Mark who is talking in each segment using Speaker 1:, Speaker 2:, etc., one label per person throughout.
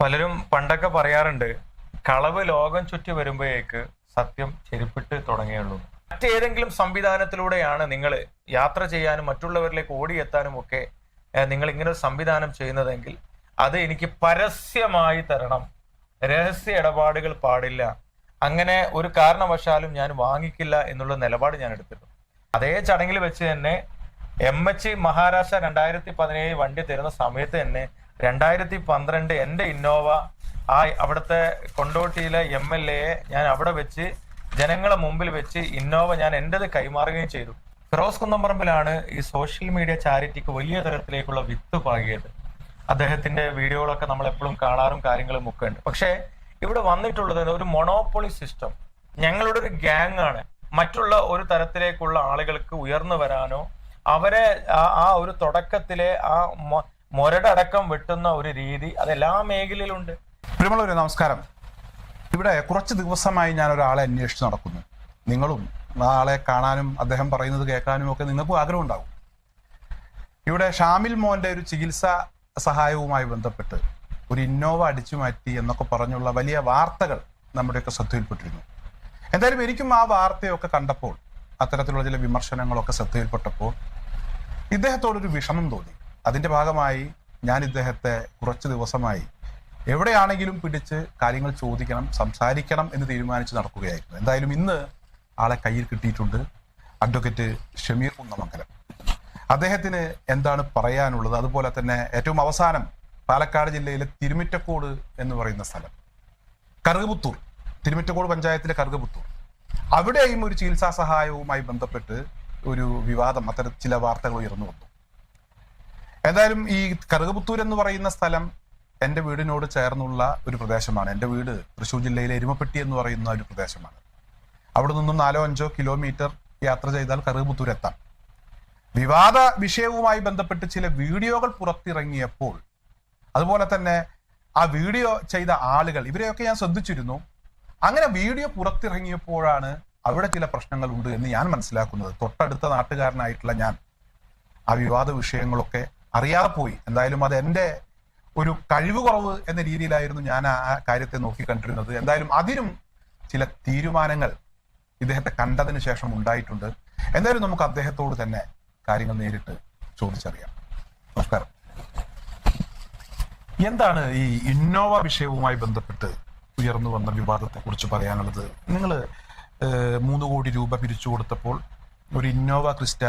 Speaker 1: പലരും പണ്ടൊക്കെ പറയാറുണ്ട് കളവ് ലോകം ചുറ്റി വരുമ്പോഴേക്ക് സത്യം ചെരുപ്പിട്ട് തുടങ്ങിയുള്ളൂ. മറ്റേതെങ്കിലും സംവിധാനത്തിലൂടെയാണ് നിങ്ങൾ യാത്ര ചെയ്യാനും മറ്റുള്ളവരിലേക്ക് ഓടിയെത്താനും ഒക്കെ നിങ്ങൾ ഇങ്ങനെ സംവിധാനം ചെയ്യുന്നതെങ്കിൽ അത് എനിക്ക് പരസ്യമായി തരണം. രഹസ്യ ഇടപാടുകൾ പാടില്ല. അങ്ങനെ ഒരു കാരണവശാലും ഞാൻ വാങ്ങിക്കില്ല എന്നുള്ള നിലപാട് ഞാൻ എടുത്തിട്ടുണ്ട് അതേ ചടങ്ങിൽ വെച്ച് തന്നെ എം എച്ച് മഹാരാഷ്ട്ര രണ്ടായിരത്തി പതിനേഴ് വണ്ടി തരുന്ന സമയത്ത് തന്നെ രണ്ടായിരത്തി പന്ത്രണ്ട് എന്റെ ഇന്നോവ ആ അവിടുത്തെ കൊണ്ടോട്ടിയിലെ എം എൽ എയെ ഞാൻ അവിടെ വെച്ച് ജനങ്ങളെ മുമ്പിൽ വെച്ച് ഇന്നോവ ഞാൻ എന്റെത് കൈമാറുകയും ചെയ്തു. ഫിറോസ് കുന്നംപറമ്പിലാണ് ഈ സോഷ്യൽ മീഡിയ ചാരിറ്റിക്ക് വലിയ തരത്തിലേക്കുള്ള വിത്ത് പാകിയത്. അദ്ദേഹത്തിന്റെ വീഡിയോകളൊക്കെ നമ്മൾ എപ്പോഴും കാണാറും കാര്യങ്ങളും ഒക്കെ ഉണ്ട്. പക്ഷേ ഇവിടെ വന്നിട്ടുള്ളത് ഒരു മൊണോപ്പൊളി സിസ്റ്റം. ഞങ്ങളുടെ ഒരു ഗ്യാങ് ആണ് മറ്റുള്ള ഒരു തരത്തിലേക്കുള്ള ആളുകൾക്ക് ഉയർന്നു വരാനോ അവരെ ആ- ഒരു തുടക്കത്തിലെ ആ മുരടടക്കം വെട്ടുന്ന ഒരു രീതി അതെല്ലാ മേഖലയിലുണ്ട്.
Speaker 2: പ്രിമളൂര് നമസ്കാരം. ഇവിടെ കുറച്ച് ദിവസമായി ഞാൻ ഒരാളെ അന്വേഷിച്ച് നടക്കുന്നു. നിങ്ങളും ആളെ കാണാനും അദ്ദേഹം പറയുന്നത് കേൾക്കാനും ഒക്കെ നിങ്ങൾക്കും ആഗ്രഹം ഉണ്ടാകും ഇവിടെ ഷാമിൽ മോന്റെ ഒരു ചികിത്സാ സഹായവുമായി ബന്ധപ്പെട്ട് ഒരു ഇന്നോവ അടിച്ചു മാറ്റി എന്നൊക്കെ പറഞ്ഞുള്ള വലിയ വാർത്തകൾ നമ്മുടെയൊക്കെ ശ്രദ്ധയിൽപ്പെട്ടിരുന്നു. എന്തായാലും എനിക്കും ആ വാർത്തയൊക്കെ കണ്ടപ്പോൾ അത്തരത്തിലുള്ള ചില വിമർശനങ്ങളൊക്കെ ശ്രദ്ധയിൽപ്പെട്ടപ്പോൾ ഇദ്ദേഹത്തോടൊരു വിഷമം തോന്നി. അതിന്റെ ഭാഗമായി ഞാൻ ഇദ്ദേഹത്തെ കുറച്ച് ദിവസമായി എവിടെയാണെങ്കിലും പിടിച്ച് കാര്യങ്ങൾ ചോദിക്കണം സംസാരിക്കണം എന്ന് തീരുമാനിച്ച് നടക്കുകയായിരുന്നു. എന്തായാലും ഇന്ന് ആളെ കയ്യിൽ കിട്ടിയിട്ടുണ്ട് അഡ്വക്കേറ്റ് ഷമീർ കുന്നമംഗലം. അദ്ദേഹത്തിന് എന്താണ് പറയാനുള്ളത്? അതുപോലെ തന്നെ ഏറ്റവും അവസാനം പാലക്കാട് ജില്ലയിലെ തിരുമിറ്റക്കോട് എന്ന് പറയുന്ന സ്ഥലം. കറുകപുത്തൂർ തിരുമിറ്റക്കോട് പഞ്ചായത്തിലെ കറുകപുത്തൂർ. അവിടെയും ഒരു ചികിത്സാ സഹായവുമായി ബന്ധപ്പെട്ട് ഒരു വിവാദം അത്തരം ചില വാർത്തകൾ ഉയർന്നു വന്നു. എന്തായാലും ഈ കറുകപുത്തൂർ എന്ന് പറയുന്ന സ്ഥലം എന്റെ വീടിനോട് ചേർന്നുള്ള ഒരു പ്രദേശമാണ്. എന്റെ വീട് തൃശ്ശൂർ ജില്ലയിലെ എരുമപ്പെട്ടി എന്ന് പറയുന്ന ഒരു പ്രദേശമാണ്. അവിടെ നിന്നും നാലോ അഞ്ചോ കിലോമീറ്റർ യാത്ര ചെയ്താൽ കറുകപുത്തൂർ എത്താം. വിവാദ വിഷയവുമായി ബന്ധപ്പെട്ട് ചില വീഡിയോകൾ പുറത്തിറങ്ങിയപ്പോൾ അതുപോലെ തന്നെ ആ വീഡിയോ ചെയ്ത ആളുകൾ ഇവരെയൊക്കെ ഞാൻ ശ്രദ്ധിച്ചിരുന്നു. അങ്ങനെ വീഡിയോ പുറത്തിറങ്ങിയപ്പോഴാണ് അവിടെ ചില പ്രശ്നങ്ങൾ ഉണ്ട് എന്ന് ഞാൻ മനസ്സിലാക്കുന്നത്. തൊട്ടടുത്ത നാട്ടുകാരനായിട്ടുള്ള ഞാൻ ആ വിവാദ വിഷയങ്ങളൊക്കെ അറിയാതെ പോയി. എന്തായാലും അത് എന്റെ ഒരു കഴിവ് കുറവ് എന്ന രീതിയിലായിരുന്നു ഞാൻ ആ കാര്യത്തെ നോക്കിക്കണ്ടിരുന്നത് എന്തായാലും അതിനും ചില തീരുമാനങ്ങൾ ഇദ്ദേഹത്തെ കണ്ടതിന് ശേഷം ഉണ്ടായിട്ടുണ്ട്. എന്തായാലും നമുക്ക് അദ്ദേഹത്തോട് തന്നെ കാര്യങ്ങൾ നേരിട്ട് ചോദിച്ചറിയാം. നമസ്കാരം. എന്താണ് ഈ ഇന്നോവ വിഷയവുമായി ബന്ധപ്പെട്ട് ഉയർന്നു വന്ന വിവാദത്തെ കുറിച്ച് പറയാനുള്ളത്? നിങ്ങൾ മൂന്ന് കോടി രൂപ പിരിച്ചു കൊടുത്തപ്പോൾ ഒരു ഇന്നോവ ക്രിസ്റ്റ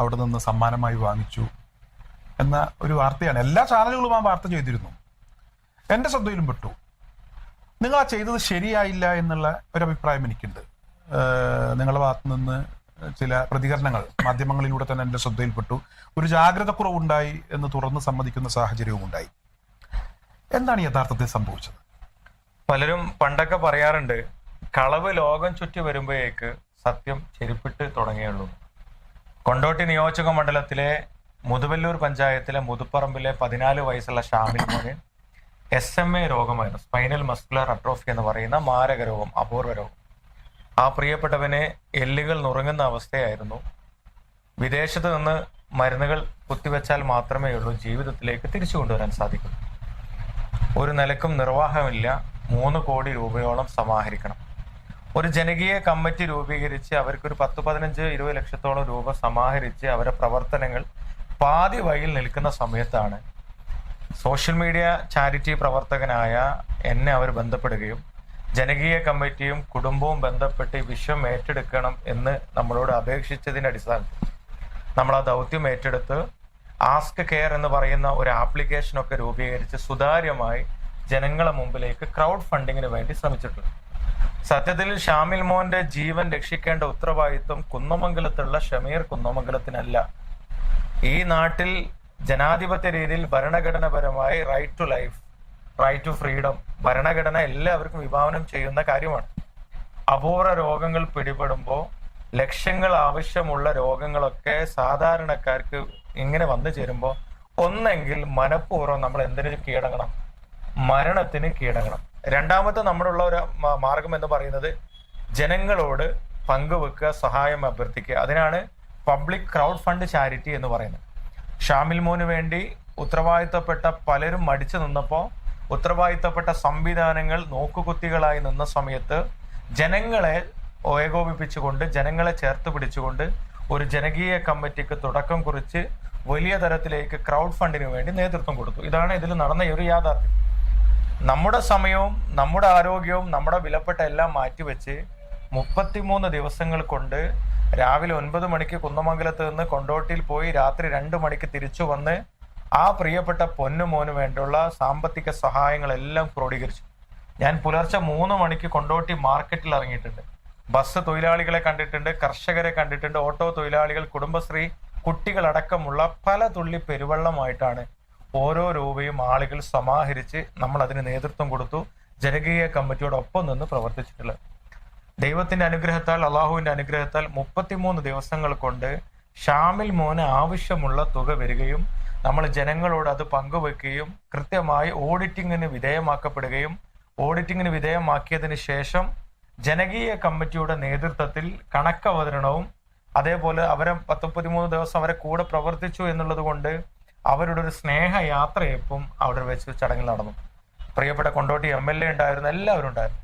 Speaker 2: അവിടെ നിന്ന് സമ്മാനമായി വാങ്ങിച്ചു. എന്ന ഒരു വാർത്തയാണ്. എല്ലാ ചാനലുകളും ആ വാർത്ത ചെയ്തിരുന്നു. എന്റെ ശ്രദ്ധയിലും പെട്ടു. നിങ്ങൾ ആ ചെയ്തത് ശരിയായില്ല എന്നുള്ള ഒരു അഭിപ്രായം എനിക്കുണ്ട്. നിങ്ങളുടെ ഭാഗത്തു നിന്ന് ചില പ്രതികരണങ്ങൾ മാധ്യമങ്ങളിലൂടെ തന്നെ എന്റെ ശ്രദ്ധയിൽപ്പെട്ടു ഒരു ജാഗ്രത കുറവുണ്ടായി എന്ന് തുറന്ന് സമ്മതിക്കുന്ന സാഹചര്യവും ഉണ്ടായി. എന്താണ് യഥാർത്ഥത്തിൽ സംഭവിച്ചത്?
Speaker 1: പലരും പണ്ടൊക്കെ പറയാറുണ്ട് കളവ് ലോകം ചുറ്റി വരുമ്പോഴേക്ക് സത്യം ചെരുപ്പിട്ട് തുടങ്ങിയുള്ളൂ കൊണ്ടോട്ടി നിയോജക മണ്ഡലത്തിലെ മുതുവല്ലൂർ പഞ്ചായത്തിലെ മുതുപ്പറമ്പിലെ പതിനാല് വയസ്സുള്ള ഷാമിൽ മോന് എസ് എം എ രോഗമായിരുന്നു. സ്പൈനൽ മസ്കുലർ അട്രോഫി എന്ന് പറയുന്ന മാരക രോഗം അപൂർവ രോഗം. ആ പ്രിയപ്പെട്ടവനെ എല്ലുകൾ നുറുങ്ങുന്ന അവസ്ഥയായിരുന്നു. വിദേശത്ത് നിന്ന് മരുന്നുകൾ കുത്തിവെച്ചാൽ മാത്രമേ ഉള്ളൂ ജീവിതത്തിലേക്ക് തിരിച്ചു കൊണ്ടുവരാൻ സാധിക്കൂ. ഒരു നിലക്കും നിർവാഹമില്ല. മൂന്ന് കോടി രൂപയോളം സമാഹരിക്കണം. ഒരു ജനകീയ കമ്മിറ്റി രൂപീകരിച്ച് അവർക്കൊരു പത്ത് പതിനഞ്ച് ഇരുപത് ലക്ഷത്തോളം രൂപ സമാഹരിച്ച് അവരുടെ പ്രവർത്തനങ്ങൾ പാതി വഴിയിൽ നിൽക്കുന്ന സമയത്താണ് സോഷ്യൽ മീഡിയ ചാരിറ്റി പ്രവർത്തകനായ എന്നെ അവർ ബന്ധപ്പെടുകയും ജനകീയ കമ്മിറ്റിയും കുടുംബവും ബന്ധപ്പെട്ട് ഈ വിശ്വം ഏറ്റെടുക്കണം എന്ന് നമ്മളോട് അപേക്ഷിച്ചതിന്റെ അടിസ്ഥാനത്തിൽ നമ്മൾ ആ ദൗത്യം ഏറ്റെടുത്ത് ആസ്ക് കെയർ എന്ന് പറയുന്ന ഒരു ആപ്ലിക്കേഷനൊക്കെ രൂപീകരിച്ച് സുതാര്യമായി ജനങ്ങളെ മുമ്പിലേക്ക് ക്രൗഡ് ഫണ്ടിങ്ങിന് വേണ്ടി ശ്രമിച്ചിട്ടുണ്ട്. സത്യത്തിൽ ഷാമിൽ മോന്റെ ജീവൻ രക്ഷിക്കേണ്ട ഉത്തരവാദിത്വം കുന്നമംഗലത്തുള്ള ഷമീർ കുന്നമംഗലത്തിനല്ല. ഈ നാട്ടിൽ ജനാധിപത്യ രീതിയിൽ ഭരണഘടനാപരമായി right to life right to freedom ഭരണഘടന എല്ലാവർക്കും വിഭാവനം ചെയ്യുന്ന കാര്യമാണ്. അപൂർവ രോഗങ്ങൾ പിടിപെടുമ്പോൾ ലക്ഷങ്ങൾ ആവശ്യമുള്ള രോഗങ്ങളൊക്കെ സാധാരണക്കാർക്ക് ഇങ്ങനെ വന്നു ചേരുമ്പോൾ ഒന്നെങ്കിൽ മനഃപൂർവം നമ്മൾ എന്തിനു കീഴടങ്ങണം? മരണത്തിന് കീഴടങ്ങണം. രണ്ടാമത്തെ നമ്മളുള്ള ഒരു മാർഗം എന്ന് പറയുന്നത് ജനങ്ങളോട് പങ്കുവെക്കുക സഹായം അഭ്യർത്ഥിക്കുക. അതിനാണ് പബ്ലിക് ക്രൗഡ് ഫണ്ട് ചാരിറ്റി എന്ന് പറയുന്നത് ഷാമിൽ മോന് വേണ്ടി ഉത്തരവാദിത്തപ്പെട്ട പലരും മടിച്ചു നിന്നപ്പോൾ ഉത്തരവാദിത്തപ്പെട്ട സംവിധാനങ്ങൾ നോക്കുകുത്തികളായി നിന്ന സമയത്ത് ജനങ്ങളെ ഏകോപിപ്പിച്ചുകൊണ്ട് ജനങ്ങളെ ചേർത്ത് പിടിച്ചുകൊണ്ട് ഒരു ജനകീയ കമ്മിറ്റിക്ക് തുടക്കം കുറിച്ച് വലിയ തരത്തിലേക്ക് ക്രൗഡ് ഫണ്ടിന് വേണ്ടി നേതൃത്വം കൊടുത്തു. ഇതാണ് ഇതിൽ നടന്ന ഒരു യാഥാർത്ഥ്യം. നമ്മുടെ സമയവും നമ്മുടെ ആരോഗ്യവും നമ്മുടെ വിലപ്പെട്ട എല്ലാം മാറ്റിവെച്ച് മുപ്പത്തിമൂന്ന് ദിവസങ്ങൾ കൊണ്ട് രാവിലെ ഒൻപത് മണിക്ക് കുന്നമംഗലത്ത് നിന്ന് കൊണ്ടോട്ടിയിൽ പോയി രാത്രി രണ്ട് മണിക്ക് തിരിച്ചു വന്ന് ആ പ്രിയപ്പെട്ട പൊന്നു പൊന്നുമോന് വേണ്ടിയുള്ള സാമ്പത്തിക സഹായങ്ങളെല്ലാം ക്രോഡീകരിച്ചു. ഞാൻ പുലർച്ചെ മൂന്ന് മണിക്ക് കൊണ്ടോട്ടി മാർക്കറ്റിൽ ഇറങ്ങിയിട്ടുണ്ട്. ബസ് തൊഴിലാളികളെ കണ്ടിട്ടുണ്ട് കർഷകരെ കണ്ടിട്ടുണ്ട് ഓട്ടോ തൊഴിലാളികൾ കുടുംബശ്രീ കുട്ടികളടക്കമുള്ള പല തുള്ളി പെരുവെള്ളമായിട്ടാണ് ഓരോ രൂപയും ആളുകൾ സമാഹരിച്ച് നമ്മൾ അതിന് നേതൃത്വം കൊടുത്തു ജനകീയ കമ്മിറ്റിയോടൊപ്പം നിന്ന് പ്രവർത്തിച്ചിട്ടുള്ളത്. ദൈവത്തിന്റെ അനുഗ്രഹത്താൽ അള്ളാഹുവിന്റെ അനുഗ്രഹത്താൽ മുപ്പത്തിമൂന്ന് ദിവസങ്ങൾ കൊണ്ട് ഷാമിൽ മോന് ആവശ്യമുള്ള തുക വരികയും നമ്മൾ ജനങ്ങളോട് അത് പങ്കുവെക്കുകയും കൃത്യമായി ഓഡിറ്റിങ്ങിന് വിധേയമാക്കപ്പെടുകയും ഓഡിറ്റിങ്ങിന് വിധേയമാക്കിയതിന് ശേഷം ജനകീയ കമ്മിറ്റിയുടെ നേതൃത്വത്തിൽ കണക്കവതരണവും അതേപോലെ അവരെ പത്ത് ദിവസം അവരെ കൂടെ പ്രവർത്തിച്ചു എന്നുള്ളത് കൊണ്ട് അവരുടെ ഒരു സ്നേഹയാത്രയപ്പം അവിടെ വെച്ച് ചടങ്ങിൽ നടന്നു. പ്രിയപ്പെട്ട കൊണ്ടോട്ടി എം എൽ എ ഉണ്ടായിരുന്നു എല്ലാവരും ഉണ്ടായിരുന്നു.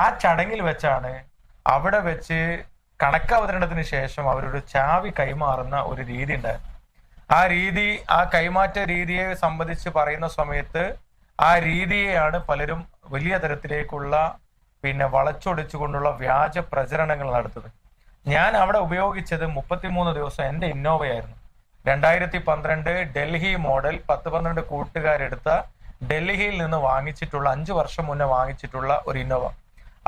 Speaker 1: ആ ചടങ്ങിൽ വെച്ചാണ് അവിടെ വെച്ച് കണക്കവതരണത്തിന് ശേഷം അവരൊരു ചാവി കൈമാറുന്ന ഒരു രീതി ഉണ്ടായിരുന്നു ആ രീതി ആ കൈമാറ്റ രീതിയെ സംബന്ധിച്ച് പറയുന്ന സമയത്ത് ആ രീതിയെയാണ് പലരും വലിയ തരത്തിലേക്കുള്ള പിന്നെ വളച്ചൊടിച്ചുകൊണ്ടുള്ള വ്യാജ പ്രചരണങ്ങൾ നടത്തുന്നത്. ഞാൻ അവിടെ ഉപയോഗിച്ചത് മുപ്പത്തിമൂന്ന് ദിവസം എന്റെ ഇന്നോവയായിരുന്നു രണ്ടായിരത്തി പന്ത്രണ്ട് ഡൽഹി മോഡൽ പത്ത് പന്ത്രണ്ട് കൂട്ടുകാരെടുത്ത ഡൽഹിയിൽ നിന്ന് വാങ്ങിച്ചിട്ടുള്ള അഞ്ചു വർഷം മുന്നേ വാങ്ങിച്ചിട്ടുള്ള ഒരു ഇന്നോവ.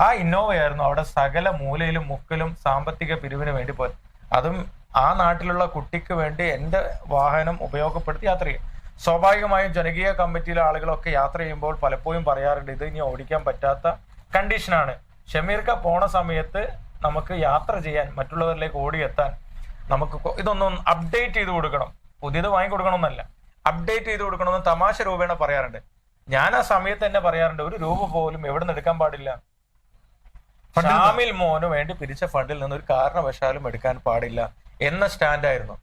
Speaker 1: ആ ഇന്നോവയായിരുന്നു അവിടെ സകല മൂലയിലും മുക്കിലും സാമ്പത്തിക പിരിവിന് വേണ്ടി പോയത്. അതും ആ നാട്ടിലുള്ള കുട്ടിക്ക് വേണ്ടി എന്റെ വാഹനം ഉപയോഗപ്പെടുത്തി യാത്ര ചെയ്യും. സ്വാഭാവികമായും ജനകീയ കമ്മിറ്റിയിലെ ആളുകളൊക്കെ യാത്ര ചെയ്യുമ്പോൾ പലപ്പോഴും പറയാറുണ്ട് ഇത് ഇനി ഓടിക്കാൻ പറ്റാത്ത കണ്ടീഷനാണ് ഷമീർക്ക പോണ സമയത്ത് നമുക്ക് യാത്ര ചെയ്യാൻ മറ്റുള്ളവരിലേക്ക് ഓടിയെത്താൻ നമുക്ക് ഇതൊന്നും അപ്ഡേറ്റ് ചെയ്ത് കൊടുക്കണം. പുതിയത് വാങ്ങിക്കൊടുക്കണമെന്നല്ല അപ്ഡേറ്റ് ചെയ്ത് കൊടുക്കണമെന്ന് തമാശ രൂപേണ പറയാറുണ്ട്. ഞാൻ ആ സമയത്ത് തന്നെ പറയാറുണ്ട് ഒരു രൂപ പോലും എവിടെ നിന്ന് എടുക്കാൻ പാടില്ല. ഷാമിൽ മോന് വേണ്ടി പിരിച്ച ഫണ്ടിൽ നിന്ന് ഒരു കാരണവശാലും എടുക്കാൻ പാടില്ല എന്ന സ്റ്റാൻഡായിരുന്നു.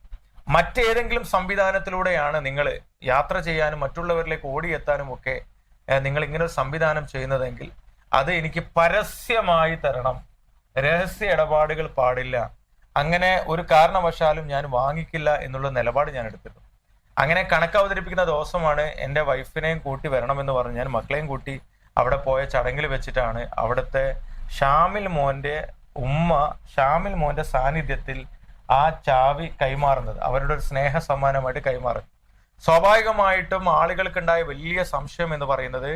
Speaker 1: മറ്റേതെങ്കിലും സംവിധാനത്തിലൂടെയാണ് നിങ്ങൾ യാത്ര ചെയ്യാനും മറ്റുള്ളവരിലേക്ക് ഓടിയെത്താനും ഒക്കെ നിങ്ങൾ ഇങ്ങനെ ഒരു സംവിധാനം ചെയ്യുന്നതെങ്കിൽ അത് എനിക്ക് പരസ്യമായി തരണം. രഹസ്യ ഇടപാടുകൾ പാടില്ല. അങ്ങനെ ഒരു കാരണവശാലും ഞാൻ വാങ്ങിക്കില്ല എന്നുള്ള നിലപാട് ഞാൻ എടുത്തിരുന്നു. അങ്ങനെ കണക്ക് അവതരിപ്പിക്കുന്ന ദിവസമാണ് എന്റെ വൈഫിനെയും കൂട്ടി വരണമെന്ന് പറഞ്ഞ് ഞാൻ മക്കളെയും കൂട്ടി അവിടെ പോയ ചടങ്ങിൽ വെച്ചിട്ടാണ് അവിടുത്തെ ഷാമിൽ മോന്റെ ഉമ്മ ഷാമിൽ മോന്റെ സാന്നിധ്യത്തിൽ ആ ചാവി കൈമാറുന്നത്. അവരുടെ ഒരു സ്നേഹ സമ്മാനമായിട്ട് കൈമാറുന്നത് സ്വാഭാവികമായിട്ടും ആളുകൾക്കുണ്ടായ വലിയ സംശയം എന്ന് പറയുന്നത്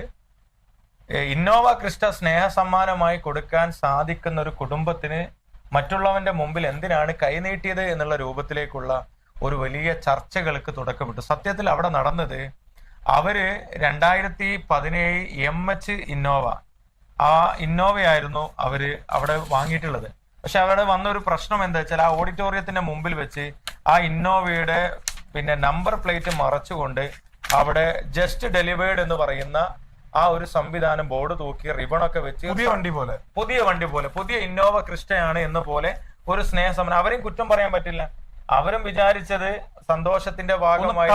Speaker 1: ഇന്നോവ ക്രിസ്റ്റ സ്നേഹ സമ്മാനമായി കൊടുക്കാൻ സാധിക്കുന്ന ഒരു കുടുംബത്തിന് മറ്റുള്ളവന്റെ മുമ്പിൽ എന്തിനാണ് കൈനീട്ടിയത് എന്നുള്ള രൂപത്തിലേക്കുള്ള ഒരു വലിയ ചർച്ചകൾക്ക് തുടക്കമിട്ടു. സത്യത്തിൽ അവിടെ നടന്നത് അവർ രണ്ടായിരത്തി പതിനേഴ് എം എച്ച് ഇന്നോവ ആ ഇന്നോവയായിരുന്നു അവർ അവിടെ വാങ്ങിയിട്ടുള്ളത്. പക്ഷെ അവിടെ വന്ന ഒരു പ്രശ്നം എന്താ വെച്ചാൽ ആ ഓഡിറ്റോറിയത്തിന്റെ മുമ്പിൽ വെച്ച് ആ ഇന്നോവയുടെ പിന്നെ നമ്പർ പ്ലേറ്റ് മറച്ചുകൊണ്ട് അവിടെ ജസ്റ്റ് ഡെലിവേർഡ് എന്ന് പറയുന്ന ആ ഒരു സംവിധാനം ബോർഡ് തൂക്കി റിബണൊക്കെ വെച്ച്
Speaker 2: പുതിയ വണ്ടി പോലെ.
Speaker 1: പുതിയ വണ്ടി പോലെ പുതിയ ഇന്നോവ ക്രിസ്റ്റയാണ് എന്ന പോലെ ഒരു സ്നേഹസമനം. അവരെയും കുറ്റം പറയാൻ പറ്റില്ല. അവരും വിചാരിച്ചത് സന്തോഷത്തിന്റെ ഭാഗമായി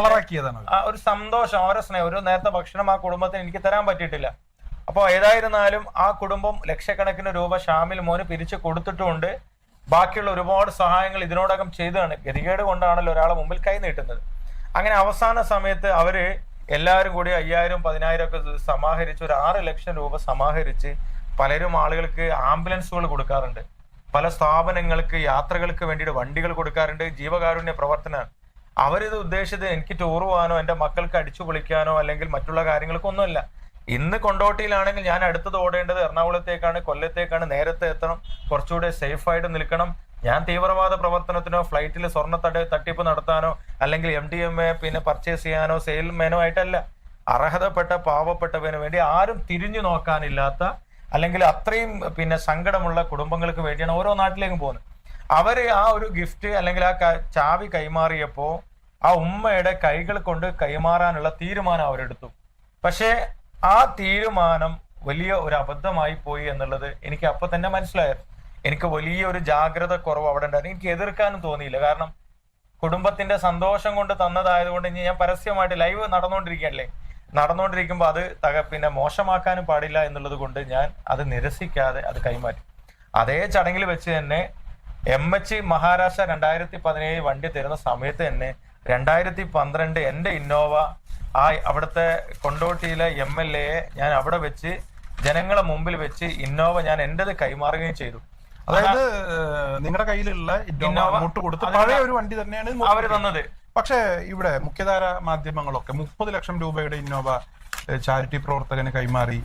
Speaker 1: ആ ഒരു സന്തോഷം ഓരോ സ്നേഹം ഒരു നേരത്തെ ഭക്ഷണം ആ കുടുംബത്തിന് എനിക്ക് തരാൻ പറ്റിയിട്ടില്ല. അപ്പോൾ ഏതായിരുന്നാലും ആ കുടുംബം ലക്ഷക്കണക്കിന് രൂപ ഷാമിൽ മോന് പിരിച്ചു കൊടുത്തിട്ടുമുണ്ട് ബാക്കിയുള്ള ഒരുപാട് സഹായങ്ങൾ ഇതിനോടകം ചെയ്തതാണ്. ഗതികേട് കൊണ്ടാണല്ലോ ഒരാളെ മുമ്പിൽ കൈ നീട്ടുന്നത്. അങ്ങനെ അവസാന സമയത്ത് അവർ എല്ലാവരും കൂടി അയ്യായിരം പതിനായിരം ഒക്കെ സമാഹരിച്ച് ഒരു ആറ് ലക്ഷം രൂപ സമാഹരിച്ച് പലരും ആളുകൾക്ക് ആംബുലൻസുകൾ കൊടുക്കാറുണ്ട്. പല സ്ഥാപനങ്ങൾക്ക് യാത്രകൾക്ക് വേണ്ടിയിട്ട് വണ്ടികൾ കൊടുക്കാറുണ്ട്. ജീവകാരുണ്യ പ്രവർത്തനമാണ്. അവരിത് ഉദ്ദേശിച്ചത് എനിക്ക് ടൂർ പോകാനോ എന്റെ മക്കൾക്ക് അടിച്ചു പൊളിക്കാനോ അല്ലെങ്കിൽ മറ്റുള്ള കാര്യങ്ങൾക്കൊന്നുമല്ല. ഇന്ന് കൊണ്ടോട്ടിയിലാണെങ്കിൽ ഞാൻ അടുത്തത് ഓടേണ്ടത് എറണാകുളത്തേക്കാണ് കൊല്ലത്തേക്കാണ് നേരത്തെ എത്തണം കുറച്ചുകൂടെ സേഫായിട്ട് നിൽക്കണം. ഞാൻ തീവ്രവാദ പ്രവർത്തനത്തിനോ ഫ്ലൈറ്റിൽ സ്വർണ തട തട്ടിപ്പ് നടത്താനോ അല്ലെങ്കിൽ എം ഡി എം എ പിന്നെ പർച്ചേസ് ചെയ്യാനോ സെയിൽമാനോ ആയിട്ടല്ല. അർഹതപ്പെട്ട പാവപ്പെട്ടവന് വേണ്ടി ആരും തിരിഞ്ഞു നോക്കാനില്ലാത്ത അല്ലെങ്കിൽ അത്രയും പിന്നെ സങ്കടമുള്ള കുടുംബങ്ങൾക്ക് വേണ്ടിയാണ് ഓരോ നാട്ടിലേക്കും പോകുന്നത്. അവർ ആ ഒരു ഗിഫ്റ്റ് അല്ലെങ്കിൽ ആ ചാവി കൈമാറിയപ്പോ ആ ഉമ്മയുടെ കൈകൾ കൊണ്ട് കൈമാറാനുള്ള തീരുമാനം അവരെടുത്തു. പക്ഷേ ആ തീരുമാനം വലിയ ഒരു അബദ്ധമായി പോയി എന്നുള്ളത് എനിക്ക് അപ്പൊ തന്നെ മനസ്സിലായിരുന്നു എനിക്ക് വലിയ ഒരു ജാഗ്രത കുറവ് അവിടെ ഉണ്ടായിരുന്നു. എനിക്ക് എതിർക്കാനും തോന്നിയില്ല. കാരണം കുടുംബത്തിന്റെ സന്തോഷം കൊണ്ട് തന്നതായതുകൊണ്ട് ഇനി ഞാൻ പരസ്യമായിട്ട് ലൈവ് നടന്നുകൊണ്ടിരിക്കുകയല്ലേ? നടന്നുകൊണ്ടിരിക്കുമ്പോൾ അത് തക പിന്നെ മോശമാക്കാനും പാടില്ല എന്നുള്ളത് കൊണ്ട് ഞാൻ അത് നിരസിക്കാതെ അത് കൈമാറ്റി. അതേ ചടങ്ങിൽ വെച്ച് തന്നെ എം എച്ച് മഹാരാഷ്ട്ര രണ്ടായിരത്തി പതിനേഴ് വണ്ടി തരുന്ന സമയത്ത് തന്നെ രണ്ടായിരത്തി പന്ത്രണ്ട് എന്റെ ഇന്നോവ ആ അവിടുത്തെ കൊണ്ടോട്ടിയിലെ എം എൽ എയെ ഞാൻ അവിടെ വെച്ച് ജനങ്ങളെ മുമ്പിൽ വെച്ച് ഇന്നോവ ഞാൻ എന്റെത് കൈമാറുകയും ചെയ്തു.
Speaker 2: അതായത് നിങ്ങളുടെ കയ്യിലുള്ള ഇന്നോവ മുട്ട് കൊടുത്ത് പഴയ ഒരു വണ്ടി തന്നെയാണ്
Speaker 1: അവർ തന്നത്.
Speaker 2: പക്ഷേ ഇവിടെ മുഖ്യധാര മാധ്യമങ്ങളൊക്കെ മുപ്പത് ലക്ഷം രൂപയുടെ ഇന്നോവ ചാരിറ്റി പ്രവർത്തകന് കൈമാറി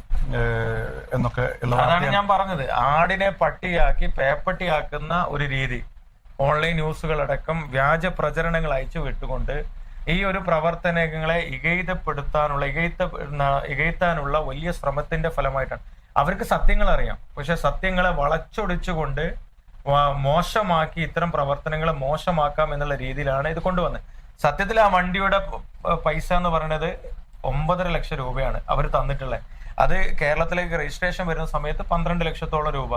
Speaker 2: എന്നൊക്കെ
Speaker 1: അതാണ്. ഞാൻ പറഞ്ഞത്. ആടിനെ പട്ടിയാക്കി പേപ്പട്ടിയാക്കുന്ന ഒരു രീതി. ഓൺലൈൻ ന്യൂസുകളടക്കം വ്യാജ പ്രചരണങ്ങൾ അയച്ചു വിട്ടുകൊണ്ട് ഈ ഒരു പ്രവർത്തനങ്ങളെ ഇകയിതപ്പെടുത്താനുള്ള ഇകൈത്ത ഇകയത്താനുള്ള വലിയ ശ്രമത്തിന്റെ ഫലമായിട്ടാണ്. അവർക്ക് സത്യങ്ങൾ അറിയാം പക്ഷെ സത്യങ്ങളെ വളച്ചൊടിച്ചുകൊണ്ട് മോശമാക്കി ഇത്തരം പ്രവർത്തനങ്ങളെ മോശമാക്കാം എന്നുള്ള രീതിയിലാണ് ഇത് കൊണ്ടുവന്നത്. സത്യത്തിൽ ആ വണ്ടിയുടെ പൈസ എന്ന് പറയുന്നത് ഒമ്പതര ലക്ഷം രൂപയാണ് അവർ തന്നിട്ടുള്ളത്. അത് കേരളത്തിലേക്ക് രജിസ്ട്രേഷൻ വരുന്ന സമയത്ത് പന്ത്രണ്ട് ലക്ഷത്തോളം രൂപ.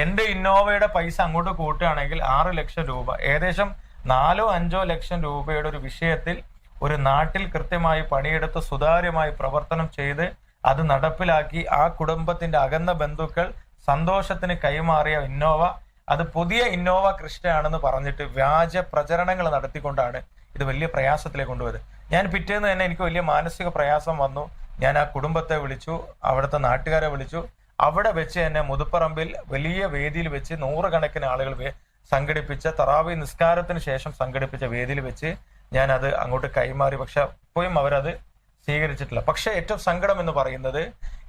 Speaker 1: എന്റെ ഇന്നോവയുടെ പൈസ അങ്ങോട്ട് കൂട്ടുകയാണെങ്കിൽ ആറ് ലക്ഷം രൂപ. ഏകദേശം നാലോ അഞ്ചോ ലക്ഷം രൂപയുടെ ഒരു വിഷയത്തിൽ ഒരു നാട്ടിൽ കൃത്യമായി പണിയെടുത്ത് സുതാര്യമായി പ്രവർത്തനം ചെയ്ത് അത് നടപ്പിലാക്കി ആ കുടുംബത്തിന്റെ അകന്ന ബന്ധുക്കൾ സന്തോഷത്തിന് കൈമാറിയ ഇന്നോവ. അത് പുതിയ ഇന്നോവ ക്രിസ്റ്റയാണെന്ന് പറഞ്ഞിട്ട് വ്യാജ പ്രചരണങ്ങൾ നടത്തിക്കൊണ്ടാണ് ഇത് വലിയ പ്രയാസത്തിലേക്ക് കൊണ്ടുപോയത്. ഞാൻ പിറ്റേന്ന് തന്നെ എനിക്ക് വലിയ മാനസിക പ്രയാസം വന്നു. ഞാൻ ആ കുടുംബത്തെ വിളിച്ചു അവിടുത്തെ നാട്ടുകാരെ വിളിച്ചു. അവിടെ വെച്ച് തന്നെ മുതുപ്പറമ്പിൽ വലിയ വേദിയിൽ വെച്ച് നൂറുകണക്കിന് ആളുകൾ സംഘടിപ്പിച്ച തറാവി നിസ്കാരത്തിന് ശേഷം സംഘടിപ്പിച്ച വേദിയിൽ വെച്ച് ഞാൻ അത് അങ്ങോട്ട് കൈമാറി. പക്ഷെ അപ്പോഴും അവരത് സ്വീകരിച്ചിട്ടില്ല. പക്ഷെ ഏറ്റവും സങ്കടം എന്ന് പറയുന്നത്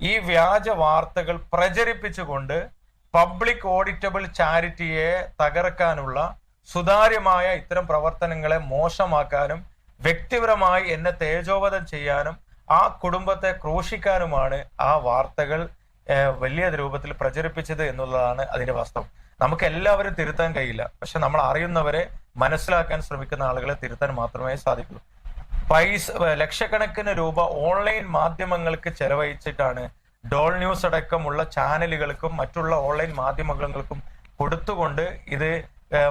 Speaker 1: ഈ വ്യാജ വാർത്തകൾ പ്രചരിപ്പിച്ചുകൊണ്ട് പബ്ലിക് ഓഡിറ്റബിൾ ചാരിറ്റിയെ തകർക്കാനുള്ള സുതാര്യമായ ഇത്തരം പ്രവർത്തനങ്ങളെ മോശമാക്കാനും വ്യക്തിപരമായി എന്നെ തേജോവധം ചെയ്യാനും ആ കുടുംബത്തെ ക്രൂശിക്കാനുമാണ് ആ വാർത്തകൾ വലിയ രൂപത്തിൽ പ്രചരിപ്പിച്ചത് എന്നുള്ളതാണ് അതിന്റെ വാസ്തവം. നമുക്ക് എല്ലാവരും തിരുത്താൻ കഴിയില്ല. പക്ഷെ നമ്മൾ അറിയുന്നവരെ മനസ്സിലാക്കാൻ ശ്രമിക്കുന്ന ആളുകളെ തിരുത്താൻ മാത്രമേ സാധിക്കുള്ളൂ പൈസ ലക്ഷക്കണക്കിന് രൂപ ഓൺലൈൻ മാധ്യമങ്ങൾക്ക് ചെലവഴിച്ചിട്ടാണ് ഡോൾ ന്യൂസ് അടക്കമുള്ള ചാനലുകൾക്കും മറ്റുള്ള ഓൺലൈൻ മാധ്യമങ്ങൾക്കും കൊടുത്തുകൊണ്ട് ഇത്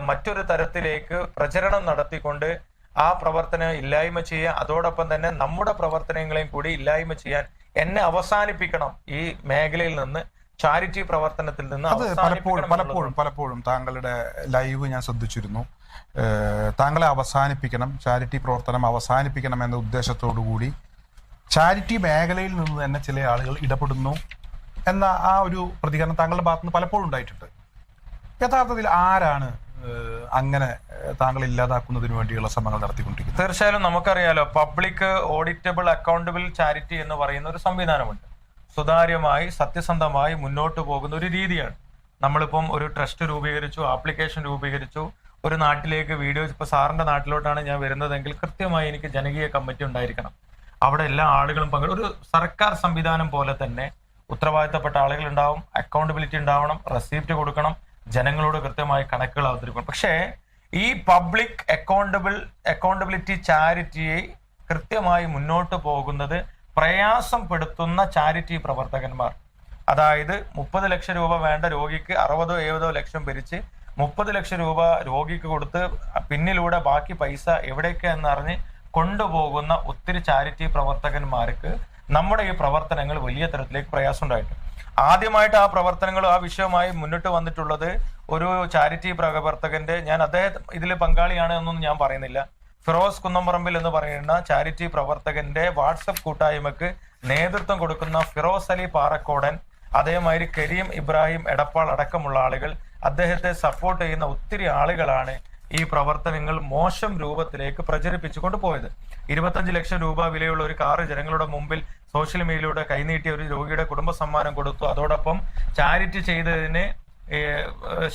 Speaker 1: മറ്റൊരു തരത്തിലേക്ക് പ്രചരണം നടത്തിക്കൊണ്ട് ആ പ്രവർത്തനം ഇല്ലായ്മ ചെയ്യുക അതോടൊപ്പം തന്നെ നമ്മുടെ പ്രവർത്തനങ്ങളെയും കൂടി ഇല്ലായ്മ ചെയ്യാൻ എന്നെ അവസാനിപ്പിക്കണം ഈ മേഖലയിൽ നിന്ന് ചാരിറ്റി പ്രവർത്തനത്തിൽ നിന്ന്
Speaker 2: അത് പലപ്പോഴും പലപ്പോഴും പലപ്പോഴും താങ്കളുടെ ലൈവ് ഞാൻ ശ്രദ്ധിച്ചിരുന്നു. താങ്കളെ അവസാനിപ്പിക്കണം ചാരിറ്റി പ്രവർത്തനം അവസാനിപ്പിക്കണം എന്ന ഉദ്ദേശത്തോടു കൂടി ചാരിറ്റി മേഖലയിൽ നിന്ന് തന്നെ ചില ആളുകൾ ഇടപെടുന്നു എന്ന ആ ഒരു പ്രതികരണം താങ്കളുടെ ഭാഗത്തുനിന്ന് പലപ്പോഴും ഉണ്ടായിട്ടുണ്ട്. യഥാർത്ഥത്തിൽ ആരാണ് അങ്ങനെ താങ്കൾ ഇല്ലാതാക്കുന്നതിന് വേണ്ടിയുള്ള ശ്രമങ്ങൾ നടത്തിക്കൊണ്ടിരിക്കുന്നത്
Speaker 1: തീർച്ചയായും നമുക്കറിയാലോ പബ്ലിക് ഓഡിറ്റബിൾ അക്കൗണ്ടബിൾ ചാരിറ്റി എന്ന് പറയുന്ന ഒരു സംവിധാനമുണ്ട്. സുതാര്യമായി സത്യസന്ധമായി മുന്നോട്ട് പോകുന്ന ഒരു രീതിയാണ്. നമ്മളിപ്പം ഒരു ട്രസ്റ്റ് രൂപീകരിച്ചു ആപ്ലിക്കേഷൻ രൂപീകരിച്ചു ഒരു നാട്ടിലേക്ക് വീഡിയോ ഇപ്പൊ സാറിന്റെ നാട്ടിലോട്ടാണ് ഞാൻ വരുന്നതെങ്കിൽ കൃത്യമായി എനിക്ക് ജനകീയ കമ്മിറ്റി ഉണ്ടായിരിക്കണം. അവിടെ എല്ലാ ആളുകളും പങ്കെടു ഒരു സർക്കാർ സംവിധാനം പോലെ തന്നെ ഉത്തരവാദിത്തപ്പെട്ട ആളുകൾ ഉണ്ടാവും അക്കൗണ്ടബിലിറ്റി ഉണ്ടാവണം റെസീപ്റ്റ് കൊടുക്കണം ജനങ്ങളോട് കൃത്യമായി കണക്കുകൾ അവതരിപ്പിക്കണം. പക്ഷേ ഈ പബ്ലിക് അക്കൗണ്ടബിൾ അക്കൗണ്ടബിലിറ്റി ചാരിറ്റിയെ കൃത്യമായി മുന്നോട്ട് പോകുന്നത് പ്രയാസപ്പെടുത്തുന്ന ചാരിറ്റി പ്രവർത്തകന്മാർ. അതായത് മുപ്പത് ലക്ഷം രൂപ വേണ്ട രോഗിക്ക് അറുപതോ എഴുപതോ ലക്ഷം ഭരിച്ച് മുപ്പത് ലക്ഷം രൂപ രോഗിക്ക് കൊടുത്ത് പിന്നിലൂടെ ബാക്കി പൈസ എവിടേക്ക് എന്നറിഞ്ഞ് കൊണ്ടുപോകുന്ന ഒത്തിരി ചാരിറ്റി പ്രവർത്തകന്മാർക്ക് നമ്മുടെ ഈ പ്രവർത്തനങ്ങൾ വലിയ തരത്തിലേക്ക് പ്രയാസം ഉണ്ടായിട്ടുണ്ട് ആദ്യമായിട്ട് ആ പ്രവർത്തനങ്ങൾ ആ വിഷയവുമായി മുന്നിട്ട് വന്നിട്ടുള്ളത് ഒരു ചാരിറ്റി പ്രവർത്തകന്റെ ഞാൻ അദ്ദേഹം ഇതിൽ പങ്കാളിയാണ് എന്നൊന്നും ഞാൻ പറയുന്നില്ല. ഫിറോസ് കുന്നംപറമ്പിൽ എന്ന് പറയുന്ന ചാരിറ്റി പ്രവർത്തകന്റെ വാട്സപ്പ് കൂട്ടായ്മക്ക് നേതൃത്വം കൊടുക്കുന്ന ഫിറോസ് അലി പാറക്കോടൻ അതേമാതിരി കരീം ഇബ്രാഹിം എടപ്പാൾ അടക്കമുള്ള ആളുകൾ അദ്ദേഹത്തെ സപ്പോർട്ട് ചെയ്യുന്ന ഒത്തിരി ആളുകളാണ് ഈ പ്രവർത്തനങ്ങൾ മോശം രൂപത്തിലേക്ക് പ്രചരിപ്പിച്ചുകൊണ്ട് പോയത്. ഇരുപത്തഞ്ച് ലക്ഷം രൂപ വിലയുള്ള ഒരു കാറ് ജനങ്ങളുടെ മുമ്പിൽ സോഷ്യൽ മീഡിയയിലൂടെ കൈനീട്ടിയ ഒരു രോഗിയുടെ കുടുംബ സമ്മാനം കൊടുത്തു. അതോടൊപ്പം ചാരിറ്റി ചെയ്തതിന്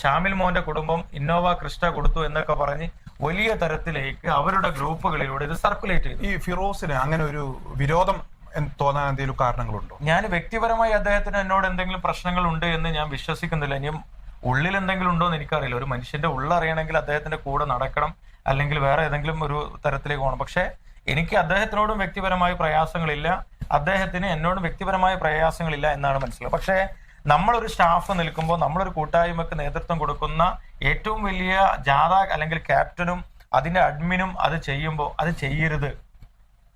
Speaker 1: ഷാമിൽ മോന്റെ കുടുംബം ഇന്നോവ ക്രിസ്റ്റ കൊടുത്തു എന്നൊക്കെ പറഞ്ഞ് വലിയ തരത്തിലേക്ക് അവരുടെ ഗ്രൂപ്പുകളിലൂടെ ഇത് സർക്കുലേറ്റ് ചെയ്തു.
Speaker 2: ഈ ഫിറോസിന് അങ്ങനെ ഒരു വിരോധം തോന്നാൻ എന്തെങ്കിലും കാരണങ്ങളുണ്ടോ?
Speaker 1: ഞാൻ വ്യക്തിപരമായി അദ്ദേഹത്തിന് എന്നോട് എന്തെങ്കിലും പ്രശ്നങ്ങൾ ഉണ്ട് എന്ന് ഞാൻ വിശ്വസിക്കുന്നില്ല. ഇനിയും ഉള്ളിൽ എന്തെങ്കിലും ഉണ്ടോ എന്ന് എനിക്കറിയില്ല. ഒരു മനുഷ്യന്റെ ഉള്ളറിയണമെങ്കിൽ അദ്ദേഹത്തിന്റെ കൂടെ നടക്കണം. അല്ലെങ്കിൽ വേറെ ഏതെങ്കിലും ഒരു തരത്തിലേക്ക് പോകണം. പക്ഷെ എനിക്ക് അദ്ദേഹത്തിനോടും വ്യക്തിപരമായ പ്രയാസങ്ങളില്ല. അദ്ദേഹത്തിന് എന്നോടും വ്യക്തിപരമായ പ്രയാസങ്ങളില്ല എന്നാണ് മനസ്സിലായത് പക്ഷേ നമ്മളൊരു സ്റ്റാഫ് നിൽക്കുമ്പോൾ നമ്മളൊരു കൂട്ടായ്മക്ക് നേതൃത്വം കൊടുക്കുന്ന ഏറ്റവും വലിയ ജാഥ അല്ലെങ്കിൽ ക്യാപ്റ്റനും അതിന്റെ അഡ്മിനും അത് ചെയ്യുമ്പോൾ അത് ചെയ്യരുത്.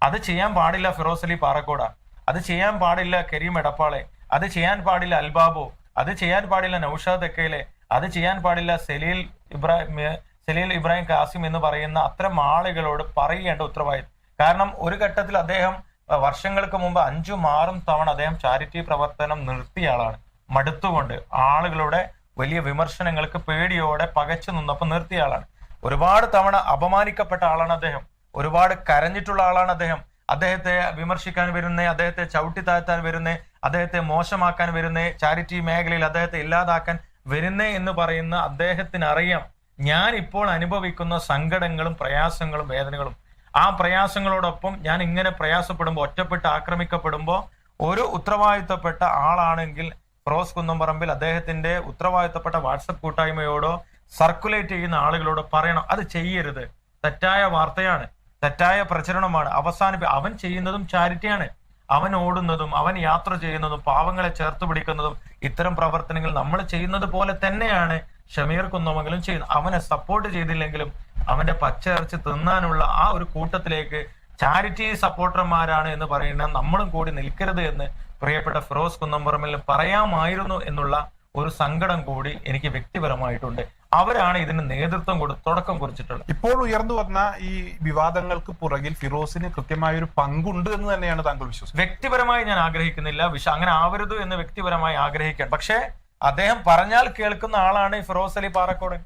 Speaker 1: അത് ചെയ്യാൻ പാടില്ല ഫിറോസ് അലി പാറക്കോട. അത് ചെയ്യാൻ പാടില്ല കരീം എടപ്പാളെ. അത് ചെയ്യാൻ പാടില്ല അൽബാബോ. അത് ചെയ്യാൻ പാടില്ല നൌഷാദ് എക്കയിലെ അത് ചെയ്യാൻ പാടില്ല സലീൽ ഇബ്രാഹിം സലീൽ ഇബ്രാഹിം കാസിം എന്ന് പറയുന്ന അത്തരം ആളുകളോട് പറയേണ്ട ഉത്തരവാദിത്വം കാരണം ഒരു ഘട്ടത്തിൽ അദ്ദേഹം വർഷങ്ങൾക്ക് മുമ്പ് അഞ്ചും ആറും തവണ അദ്ദേഹം ചാരിറ്റി പ്രവർത്തനം നിർത്തിയ ആളാണ്. മടുത്തുകൊണ്ട് ആളുകളുടെ വലിയ വിമർശനങ്ങൾക്ക് പേടിയോടെ പകച്ചു നിന്നപ്പോൾ നിർത്തിയ ആളാണ്. ഒരുപാട് തവണ അപമാനിക്കപ്പെട്ട ആളാണ് അദ്ദേഹം. ഒരുപാട് കരഞ്ഞിട്ടുള്ള ആളാണ് അദ്ദേഹം. അദ്ദേഹത്തെ വിമർശിക്കാൻ വരുന്നേ അദ്ദേഹത്തെ ചവിട്ടി താഴ്ത്താൻ വരുന്നേ അദ്ദേഹത്തെ മോശമാക്കാൻ വരുന്നേ ചാരിറ്റി മേഖലയിൽ അദ്ദേഹത്തെ ഇല്ലാതാക്കാൻ വരുന്നേ എന്ന് പറയുന്ന അദ്ദേഹത്തിന് അറിയാം ഞാൻ ഇപ്പോൾ അനുഭവിക്കുന്ന സങ്കടങ്ങളും പ്രയാസങ്ങളും വേദനകളും. ആ പ്രയാസങ്ങളോടൊപ്പം ഞാൻ ഇങ്ങനെ പ്രയാസപ്പെടുമ്പോൾ ഒറ്റപ്പെട്ട് ആക്രമിക്കപ്പെടുമ്പോൾ ഒരു ഉത്തരവാദിത്തപ്പെട്ട ആളാണെങ്കിൽ ഫിറോസ് കുന്നംപറമ്പിൽ അദ്ദേഹത്തിന്റെ ഉത്തരവാദിത്തപ്പെട്ട വാട്സപ്പ് കൂട്ടായ്മയോടോ സർക്കുലേറ്റ് ചെയ്യുന്ന ആളുകളോട് പറയണം. അത് ചെയ്യരുത്. തെറ്റായ വാർത്തയാണ്. തെറ്റായ പ്രചരണമാണ്. അവസാനിപ്പി അവൻ ചെയ്യുന്നതും ചാരിറ്റിയാണ്. അവൻ ഓടുന്നതും അവൻ യാത്ര ചെയ്യുന്നതും പാവങ്ങളെ ചേർത്ത് പിടിക്കുന്നതും ഇത്തരം പ്രവർത്തനങ്ങൾ നമ്മൾ ചെയ്യുന്നത് പോലെ തന്നെയാണ് ഷമീർ കുന്നമംഗലും ചെയ്യുന്നത്. അവനെ സപ്പോർട്ട് ചെയ്തില്ലെങ്കിലും അവന്റെ പച്ചയിറച്ചി തിന്നാനുള്ള ആ ഒരു കൂട്ടത്തിലേക്ക് ചാരിറ്റി സപ്പോർട്ടർമാരാണ് എന്ന് പറയുന്ന നമ്മളും കൂടി നിൽക്കരുത് എന്ന് പ്രിയപ്പെട്ട ഫിറോസ് കുന്നംപുറമിൽ പറയാമായിരുന്നു എന്നുള്ള ഒരു സങ്കടം കൂടി എനിക്ക് വ്യക്തിപരമായിട്ടുണ്ട്. അവരാണ് ഇതിന് നേതൃത്വം കൊടുത്ത് തുടക്കം കുറിച്ചിട്ടുള്ളത്.
Speaker 2: ഇപ്പോൾ ഉയർന്നു വന്ന ഈ വിവാദങ്ങൾക്ക് പുറകിൽ ഫിറോസിന് കൃത്യമായ ഒരു പങ്കുണ്ട് എന്ന് തന്നെയാണ് താങ്കൾ വിശ്വസിക്കുന്നത്.
Speaker 1: വ്യക്തിപരമായി ഞാൻ ആഗ്രഹിക്കുന്നില്ല. അങ്ങനെ ആവരുത് എന്ന് വ്യക്തിപരമായി ആഗ്രഹിക്കാൻ. പക്ഷേ അദ്ദേഹം പറഞ്ഞാൽ കേൾക്കുന്ന ആളാണ് ഈ ഫിറോസ് അലി പാറക്കോട്.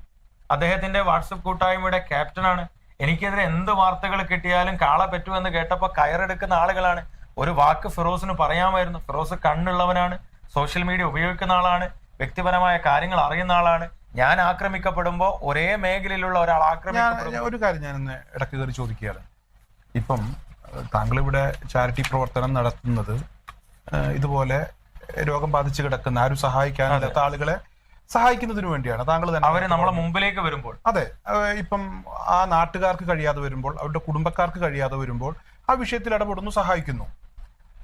Speaker 1: അദ്ദേഹത്തിന്റെ വാട്സപ്പ് കൂട്ടായ്മയുടെ ക്യാപ്റ്റനാണ്. എനിക്കെതിരെ എന്ത് വാർത്തകൾ കിട്ടിയാലും കാള പറ്റുമെന്ന് കേട്ടപ്പോൾ കയറെടുക്കുന്ന ആളുകളാണ്. ഒരു വാക്ക് ഫിറോസിന് പറയാമായിരുന്നു. ഫിറോസ് കണ്ണുള്ളവനാണ്. സോഷ്യൽ മീഡിയ ഉപയോഗിക്കുന്ന ആളാണ്. വ്യക്തിപരമായ കാര്യങ്ങൾ അറിയുന്ന ആളാണ്. ഞാൻ ആക്രമിക്കപ്പെടുമ്പോൾ ഒരേ മേഖലയിലുള്ള ഒരാൾ ആക്രമിക്കപ്പെടും
Speaker 2: ഒരു കാര്യം ഞാനൊന്ന് ഇടയ്ക്ക് കയറി ചോദിക്കുകയാണ്. ഇപ്പം താങ്കൾ ഇവിടെ ചാരിറ്റി പ്രവർത്തനം നടത്തുന്നത് ഇതുപോലെ രോഗം ബാധിച്ച് കിടക്കുന്ന ആരും സഹായിക്കാനില്ലാത്ത ആളുകളെ സഹായിക്കുന്നതിന് വേണ്ടിയാണ്. താങ്കൾ തന്നെ
Speaker 1: അവർ നമ്മളെ മുമ്പിലേക്ക് വരുമ്പോൾ.
Speaker 2: അതെ ഇപ്പം ആ നാട്ടുകാർക്ക് കഴിയാതെ വരുമ്പോൾ അവരുടെ കുടുംബക്കാർക്ക് കഴിയാതെ വരുമ്പോൾ ആ വിഷയത്തിൽ ഇടപെടുന്നു സഹായിക്കുന്നു.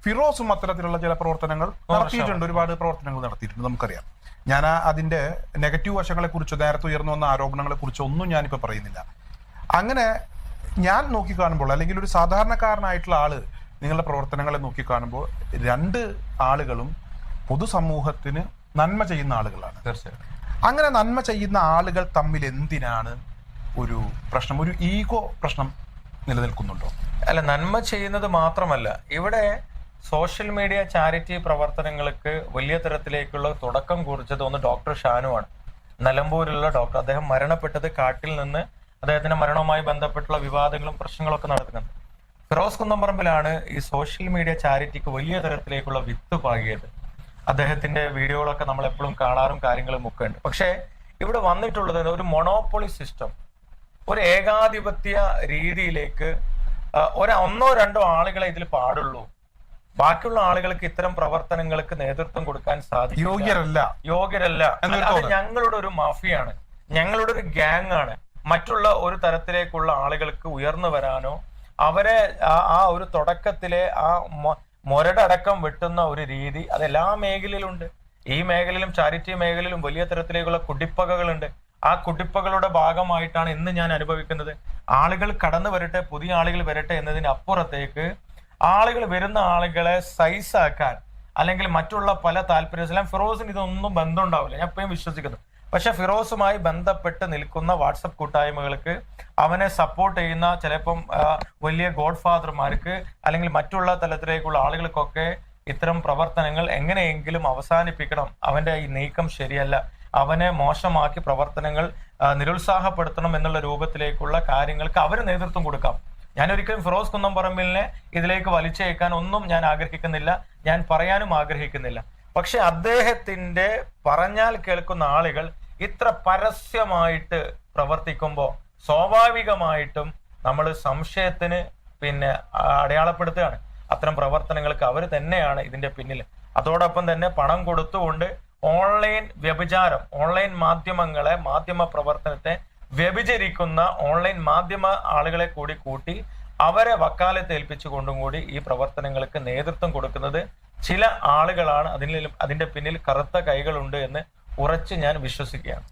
Speaker 2: ഫിറോസും അത്തരത്തിലുള്ള ചില പ്രവർത്തനങ്ങൾ നടത്തിയിട്ടുണ്ട് ഒരുപാട് പ്രവർത്തനങ്ങൾ നടത്തിയിട്ടുണ്ട് നമുക്കറിയാം. ഞാൻ ആ അതിന്റെ നെഗറ്റീവ് വശങ്ങളെ കുറിച്ചോ നേരത്തെ ഉയർന്നു വന്ന ആരോപണങ്ങളെ കുറിച്ചോ ഒന്നും ഞാനിപ്പോ പറയുന്നില്ല. അങ്ങനെ ഞാൻ നോക്കിക്കാണുമ്പോൾ അല്ലെങ്കിൽ ഒരു സാധാരണക്കാരനായിട്ടുള്ള ആൾ നിങ്ങളുടെ പ്രവർത്തനങ്ങളെ നോക്കിക്കാണുമ്പോൾ രണ്ട് ആളുകളും പൊതുസമൂഹത്തിന് നന്മ ചെയ്യുന്ന ആളുകളാണ്.
Speaker 1: തീർച്ചയായും
Speaker 2: അങ്ങനെ നന്മ ചെയ്യുന്ന ആളുകൾ തമ്മിൽ എന്തിനാണ് ഒരു പ്രശ്നം ഒരു ഈഗോ പ്രശ്നം നിലനിൽക്കുന്നുണ്ടോ?
Speaker 1: അല്ല നന്മ ചെയ്യുന്നത് മാത്രമല്ല ഇവിടെ സോഷ്യൽ മീഡിയ ചാരിറ്റി പ്രവർത്തനങ്ങൾക്ക് വലിയ തരത്തിലേക്കുള്ള തുടക്കം കുറിച്ചത് ഒന്ന് ഡോക്ടർ ഷാനുവാണ്. നിലമ്പൂരിലുള്ള ഡോക്ടർ. അദ്ദേഹം മരണപ്പെട്ടത് കാട്ടിൽ നിന്ന് അദ്ദേഹത്തിന്റെ മരണവുമായി ബന്ധപ്പെട്ടുള്ള വിവാദങ്ങളും പ്രശ്നങ്ങളൊക്കെ നടക്കുന്നത് ഫിറോസ് കുന്നംപറമ്പിലാണ് ഈ സോഷ്യൽ മീഡിയ ചാരിറ്റിക്ക് വലിയ തരത്തിലേക്കുള്ള വിത്ത് പാകിയത്. അദ്ദേഹത്തിന്റെ വീഡിയോകളൊക്കെ നമ്മൾ എപ്പോഴും കാണാറും കാര്യങ്ങളും ഒക്കെ ഉണ്ട്. പക്ഷേ ഇവിടെ വന്നിട്ടുള്ളത് ഒരു മൊണോപ്പൊളി സിസ്റ്റം. ഒരു ഏകാധിപത്യ രീതിയിലേക്ക് ഒരു ഒന്നോ രണ്ടോ ആളുകളെ ഇതിൽ പാടുള്ളൂ. ബാക്കിയുള്ള ആളുകൾക്ക് ഇത്തരം പ്രവർത്തനങ്ങൾക്ക് നേതൃത്വം കൊടുക്കാൻ സാധിക്കും
Speaker 2: യോഗ്യരല്ല.
Speaker 1: യോഗ്യരല്ല. അത് ഞങ്ങളുടെ ഒരു മാഫിയാണ്. ഞങ്ങളുടെ ഒരു ഗ്യാങ് ആണ് മറ്റുള്ള ഒരു തരത്തിലേക്കുള്ള ആളുകൾക്ക് ഉയർന്നു വരാനോ അവരെ ആ- ഒരു തുടക്കത്തിലെ ആ മുരടടക്കം വെട്ടുന്ന ഒരു രീതി അതെല്ലാ മേഖലയിലുണ്ട്. ഈ മേഖലയിലും ചാരിറ്റി മേഖലയിലും വലിയ തരത്തിലേക്കുള്ള കുടിപ്പകകളുണ്ട്. ആ കുടിപ്പകളുടെ ഭാഗമായിട്ടാണ് ഇന്ന് ഞാൻ അനുഭവിക്കുന്നത്. ആളുകൾ കടന്നു വരട്ടെ പുതിയ ആളുകൾ വരട്ടെ എന്നതിന് അപ്പുറത്തേക്ക് ആളുകൾ വരുന്ന ആളുകളെ സൈസ് ആക്കാൻ അല്ലെങ്കിൽ മറ്റുള്ള പല താല്പര്യം ഫിറോസിന് ഇതൊന്നും ബന്ധമുണ്ടാവില്ല. ഞാൻ എപ്പോഴും വിശ്വസിക്കുന്നു. പക്ഷെ ഫിറോസുമായി ബന്ധപ്പെട്ട് നിൽക്കുന്ന വാട്സപ്പ് കൂട്ടായ്മകൾക്ക് അവനെ സപ്പോർട്ട് ചെയ്യുന്ന ചിലപ്പം വലിയ ഗോഡ് ഫാദർമാർക്ക് അല്ലെങ്കിൽ മറ്റുള്ള തലത്തിലേക്കുള്ള ആളുകൾക്കൊക്കെ ഇത്തരം പ്രവർത്തനങ്ങൾ എങ്ങനെയെങ്കിലും അവസാനിപ്പിക്കണം. അവന്റെ ഈ നീക്കം ശരിയല്ല. അവനെ മോശമാക്കി പ്രവർത്തനങ്ങൾ നിരുത്സാഹപ്പെടുത്തണം എന്നുള്ള രൂപത്തിലേക്കുള്ള കാര്യങ്ങൾക്ക് അവർ നേതൃത്വം കൊടുക്കാം. ഞാൻ ഒരിക്കലും ഫിറോസ് കുന്നംപറമ്പിലിനെ ഇതിലേക്ക് വലിച്ചേക്കാൻ ഒന്നും ഞാൻ ആഗ്രഹിക്കുന്നില്ല. ഞാൻ പറയാനും ആഗ്രഹിക്കുന്നില്ല. പക്ഷെ അദ്ദേഹത്തിന്റെ പറഞ്ഞാൽ കേൾക്കുന്ന ആളുകൾ ഇത്ര പരസ്യമായിട്ട് പ്രവർത്തിക്കുമ്പോൾ സ്വാഭാവികമായിട്ടും നമ്മൾ സംശയത്തിന് പിന്നെ അടയാളപ്പെടുത്തുകയാണ്. അത്തരം പ്രവർത്തനങ്ങൾക്ക് അവർ തന്നെയാണ് ഇതിന്റെ പിന്നിൽ. അതോടൊപ്പം തന്നെ പണം കൊടുത്തുകൊണ്ട് ഓൺലൈൻ വ്യഭിചാരം ഓൺലൈൻ മാധ്യമങ്ങളെ മാധ്യമ പ്രവർത്തനത്തെ വ്യഭിചരിക്കുന്ന ഓൺലൈൻ മാധ്യമ ആളുകളെ കൂടി കൂട്ടി അവരെ വക്കാലത്ത് ഏൽപ്പിച്ചുകൊണ്ടും കൂടി ഈ പ്രവർത്തനങ്ങൾക്ക് നേതൃത്വം കൊടുക്കുന്നത് ചില ആളുകളാണ്. അതിന് അതിന്റെ പിന്നിൽ കറുത്ത കൈകളുണ്ട് എന്ന് ഉറച്ച് ഞാൻ വിശ്വസിക്കുകയാണ്.